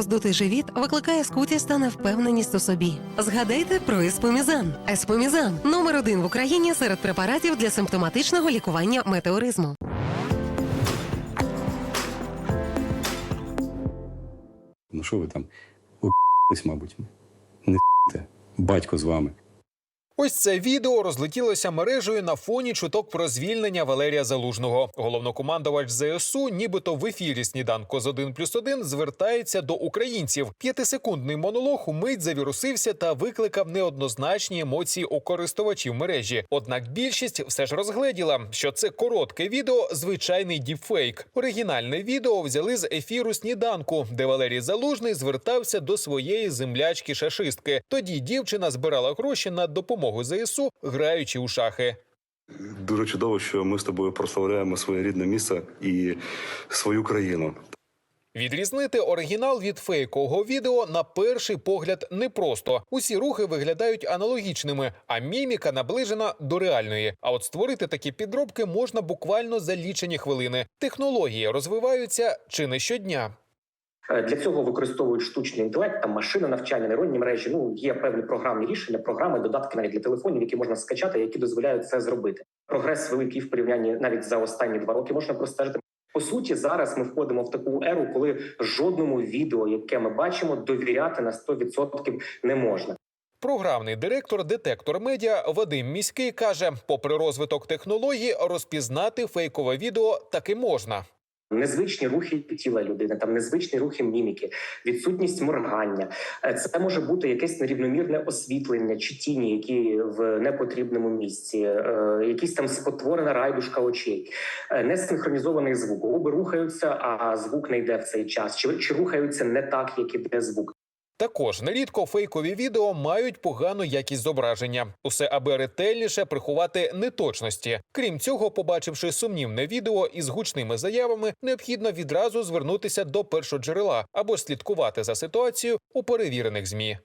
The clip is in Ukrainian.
Роздутий живіт викликає скутість та невпевненість у собі. Згадайте про еспомізан. Еспомізан номер один в Україні серед препаратів для симптоматичного лікування метеоризму. Ну що ви там? Ви мабуть. Не. Батько з вами. Ось це відео розлетілося мережею на фоні чуток про звільнення Валерія Залужного. Головнокомандувач ЗСУ, нібито в ефірі сніданку з 1 плюс 1 звертається до українців. П'ятисекундний монолог умить завірусився та викликав неоднозначні емоції у користувачів мережі. Однак більшість все ж розгледіла, що це коротке відео звичайний діпфейк. Оригінальне відео взяли з ефіру сніданку, де Валерій Залужний звертався до своєї землячки шашистки. Тоді дівчина збирала гроші на допомогу ЗСУ, граючи у шахи. Дуже чудово, що ми з тобою прославляємо своє рідне місце і свою країну. Відрізнити оригінал від фейкового відео на перший погляд непросто. Усі рухи виглядають аналогічними, а міміка наближена до реальної. А от створити такі підробки можна буквально за лічені хвилини. Технології розвиваються чи не щодня. Е, Для цього використовують штучний інтелект, там машина навчання, нейронні мережі. Ну є певні програмні рішення, програми, додатки навіть для телефонів, які можна скачати, які дозволяють це зробити. Прогрес великий в порівнянні навіть за останні два роки можна простежити. По суті, зараз ми входимо в таку еру, коли жодному відео, яке ми бачимо, довіряти на 100% не можна. Програмний директор детектор медіа Вадим Міський каже: попри розвиток технологій, розпізнати фейкове відео таки можна. Незвичні рухи тіла людини, там незвичні рухи міміки, відсутність моргання. Е, Це може бути якесь нерівномірне освітлення чи тіні, які в непотрібному місці, е, якісь там спотворена райдушка очей, е, несинхронізований звук. Губи рухаються, а звук не йде в цей час, чи, чи рухаються не так, як іде звук. Також нерідко фейкові відео мають погану якість зображення, усе аби ретельніше приховати неточності. Крім цього, побачивши сумнівне відео із гучними заявами, необхідно відразу звернутися до першоджерела або слідкувати за ситуацією у перевірених змі.